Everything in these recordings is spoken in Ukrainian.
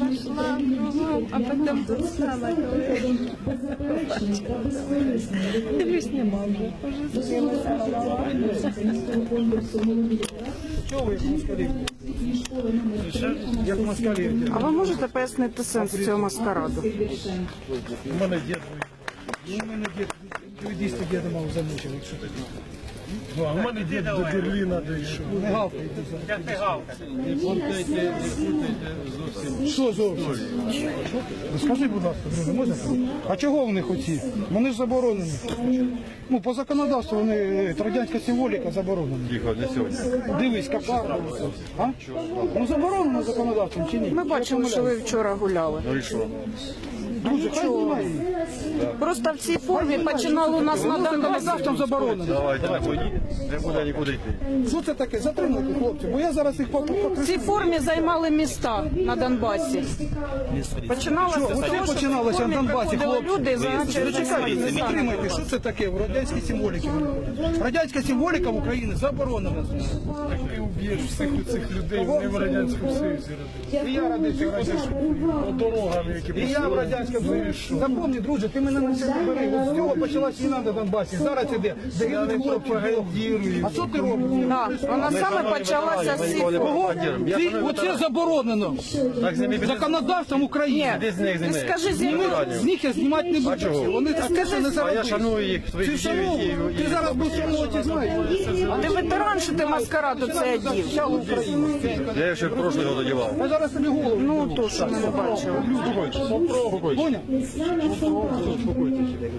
обошла кругом, а потім стала коли. Дивлюсь, нема вже. Уже збилася голова. Чого ви як москалі? Як москалі. А ви можете пояснити сенс цього маскараду? У мене дід. Ну, у мене дід, юридисти діда мав замучив, якщо так. Ну, а в мене дід до Берліна дійшов. Не гавкайте. Як не гавкайте? Не путайте, не путайте зовсім. Що зовсім? Ну, Скажи, будь ласка, друже, можна? А чого вони оці? Вони ж заборонені. Ну, по законодавству вони, е, радянська символіка заборонена. Тихо, не сьогодні. Дивись, капар. А? Ну заборонено законодавством чи ні? Ми бачили, що ви вчора гуляли. Ну і що? Знімає. Просто в цій формі починали у нас на даному Законодавством заборонено. Давайте не ходіть, не буде нікуди йти. Що це таке? Затримайте, хлопці, бо я зараз їх покажу. В цій формі займали міста на Донбасі. Починалося Що, з оце того, що в починалося формі на Донбасі, приходили хлопці. люди і зазначили Зачекайте, затримайте, що це таке в радянській символіці? Радянська символіка в Україні заборонена. Ти уб'єш всіх цих людей, вони в Радянському Союзі родилися. І я радився в радянському По дорогам, які і я в радянському Союзі. Запомни, друже, ти мене себе бери. От з цього почалась війна на Донбасі. Зараз іде. Де Я хлопці. А що ти робиш? Вона саме почалася з. Кого? Ці- Оце заборонено. Законодавством України. Ти скажи, з. З них я знімати не буду. Вони так не А я заробили. шаную їх, Ти шановний, які... ти зараз будеш шанувати, знаєш. А ти ветеран, що ти маскараду це одів? Вся Україна. Я ще в прошлий год одягав. Я зараз тобі голову. Ну, то, що ми не бачили. Поняв?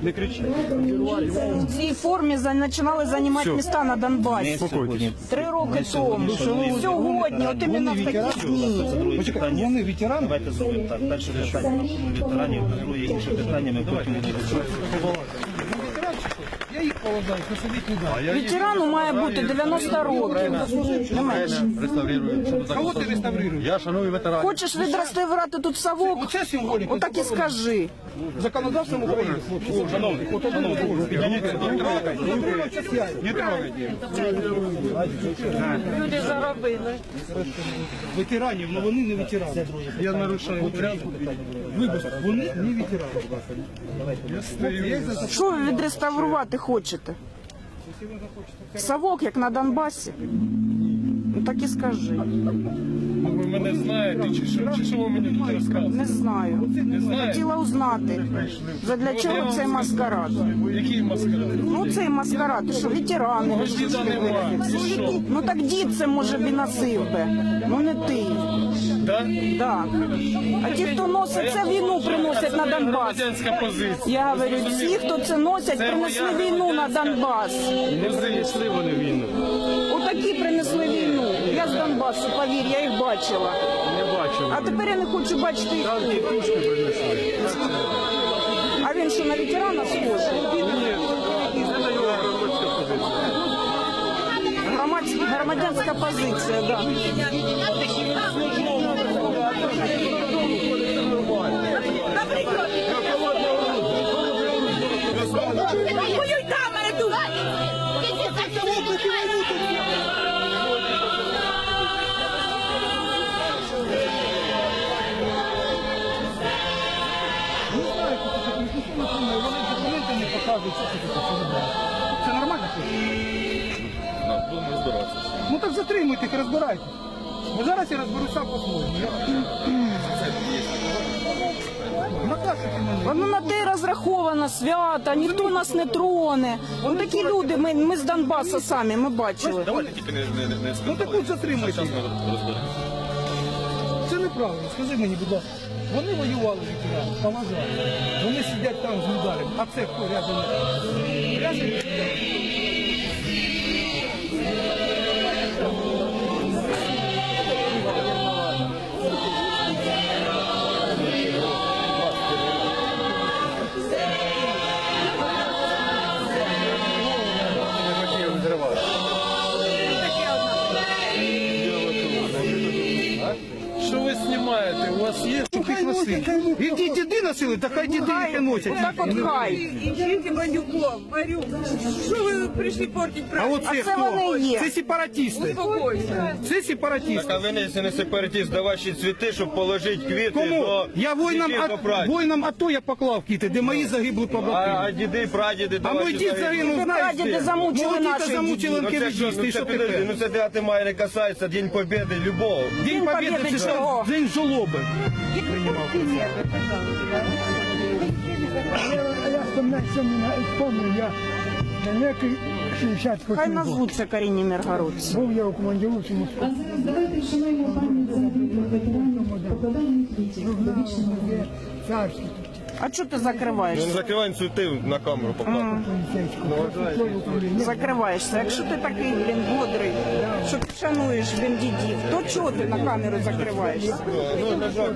Не кричи. В цій формі за- починали займати міста на Донбасі. Три роки тому. Сьогодні, от іменно в такі дні. Вони ветерани? Давайте зробимо так. Перше питання ветеранів, друге інше питання, ми потім будемо Я їх поважаю, посадити не. Ветерану має бути 90 років. Не менше. Реставрирую. Кого ти реставруєш? Я шаную ветеранів. Хочеш відреставрувати тут совок? Оце символіка. Отак і скажи. Законодавством України, хлопці. Шановні, Не трогайте. Люди заробили. Ветеранів, але вони не ветерани. Я нарушаю порядок. Вибач, вони не ветерани. Що ви відреставрувати хочете? Совок, як на Донбасі. Ну так і скажи. Ну, ви мене знаєте, чи що, чи що ви мені тут розказуєте? Не знаю. Не знаєте? Хотіла узнати. Задля чого цей маскарад? Який маскарад? Ну цей маскарад, що ветерани. Мого діда немає. Це що? Ну так дід це може б і носив би. Ну не ти. Да? Да. А ті, хто носить це війну, приносять на Донбас. Радянська позиція. Я говорю, всі, хто це носять, принесли війну на Донбас. Не принесли вони війну. Отакі принесли війну. Я з Донбасу, повір, я їх бачила. Не бачив. А тепер я не хочу бачити їх. тут. Тітушки принесли. А він що на ветерана схожий? Громадська, громадянська позиція, да. Затримуйте їх, розбирайте. Бо зараз я розберу сам по-своєму. Воно на те розраховано, свято, ніхто нас не троне. Вон такі люди, ми, ми з Донбасу самі, ми бачили. Давайте тільки не, не, не, не Ну так от затримайте. їх. Це неправильно. Скажи мені, будь ласка. Вони воювали ветерани, поважаю. Вони сидять там з медалями. А це хто рядом? Рядом? 皮，Щоб їх діди носили, так хай діди їх і носять. Так от хай. Ищите бандюков, варю. Что вы пришли портить А праздник? оце А це хто? вони є. Це сепаратисти. Успокойся. Це сепаратисти. А ви не, не сепаратист, да ваші цвіти, щоб положити квіти Кому? до Я воїнам, дітей а- попрати. воїнам АТО я поклав квіти, де мої загибли А, а побратими. діди, прадіди, да А мій дід загинули. загинув, знаєш Прадіди замучили Мого діда наших замучили Ну це, що, анкевіжісти, ну, і це, підожди, тепер? ну це 9 мая не касається, День Побєди, любов. День День Побєди Побєди це чого? що? День жолоби. Я помню, я далекий 60 Хай років був. назвуться корінні миргородці. Був я у командіровці Москві. А зараз давайте вшануємо пам'ять загиблих ветеранів, покладаємо квітів до вічного Є царські тут А чого ти Ну, закриваєшся? не закривай цвіти на камеру покладу. Закриваєшся. Якщо ти такий, блін, бодрий, що ти шануєш, блін, дідів, то чого ти на камеру закриваєшся? Ну, не жалко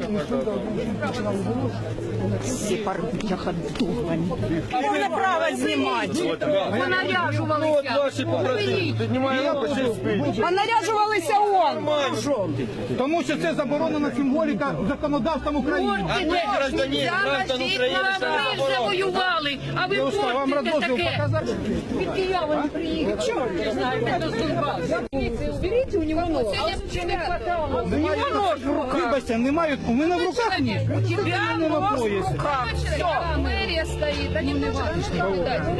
дугані. Повне право знімати. Ну, от ваші побратими, піднімає руку, ще спить. Понаряджувалися он. Тому що це заборонена символіка законодавством України. А ви, гражданин, граждан України, що не Ми вже воювали, а ви портите таке. Від Києва не приїхали. Чого не знаєте, до Донбасу? Уберіть у нього нож. Чи не хватало? У нього нож в руках. Вибачте, немає, у мене в руках ні. У тебе нож в руках. Все. Мерія стоїть, а не ваточні.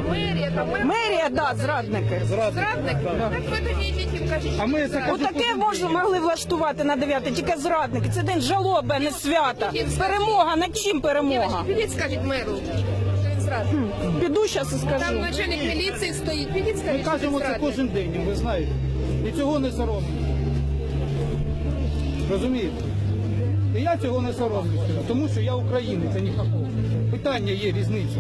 Мерія, там Мерія, да, зрадники. зрадник. Так ви тоді йдіть і кажіть, А ми це Отаке можна могли влаштувати на 9, тільки зрадники. Це день жалоби, а не свята. Перемога, над чим перемога? Підіть, скажіть меру. зрадник. Піду зараз і Там начальник міліції стоїть. Підіть, Ми скажіть, що кажемо це зрадник. кожен день, ви знаєте. І цього не соромно. Розумієте? І я цього не соромлюся, тому що я українець, а не хахол. Питання є різниця.